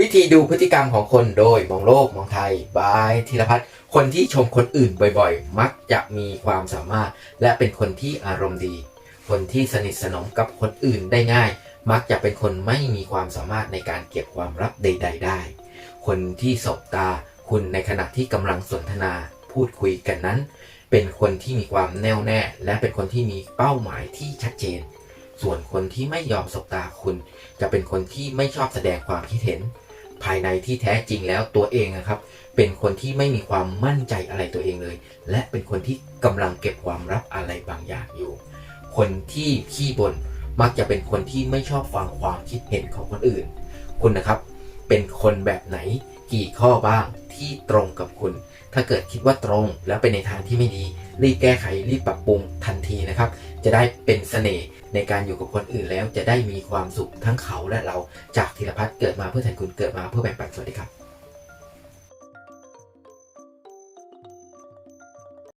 วิธีดูพฤติกรรมของคนโดยมองโลกมองไทยบายธีรพัฒน์คนที่ชมคนอื่นบ่อยๆ มักจะมีความสามารถ และเป็นคนที่อารมณ์ดี คนที่สนิทสนมกับคนอื่นได้ง่าย มักจะเป็นคนไม่มีความสามารถในการเก็บความลับใด ๆ ได้ คนที่สบตาคุณในขณะที่กำลังสนทนาพูดคุยกันนั้น เป็นคนที่มีความแน่วแน่ และเป็นคนที่มีเป้าหมายที่ชัดเจน ส่วนคนที่ไม่ยอมสบตาคุณ จะเป็นคนที่ไม่ชอบแสดงความคิดเห็น ภายในที่แท้จริงแล้วตัวเองนะครับ เป็นคนที่ไม่มีความมั่นใจอะไรตัวเองเลย และเป็นคนที่กำลังเก็บความลับอะไรบางอย่างอยู่ คนที่ขี้บ่นมักจะเป็นคนที่ไม่ชอบฟังความคิดเห็นของคนอื่น คุณนะครับ เป็นคนแบบไหนกี่ข้อบ้างที่ตรงกับคุณ ถ้าเกิดคิดว่าตรงแล้วเป็นในทางที่ไม่ดี รีบแก้ไขรีบปรับปรุงทันทีนะครับ จะได้เป็นเสน่ห์ ในการอยู่กับคนอื่นแล้วจะได้มีความสุขทั้งเขาและเราจากธีรพัฒน์เกิดมาเพื่อแทนคุณเกิดมาเพื่อแบ่งปันสวัสดีครับ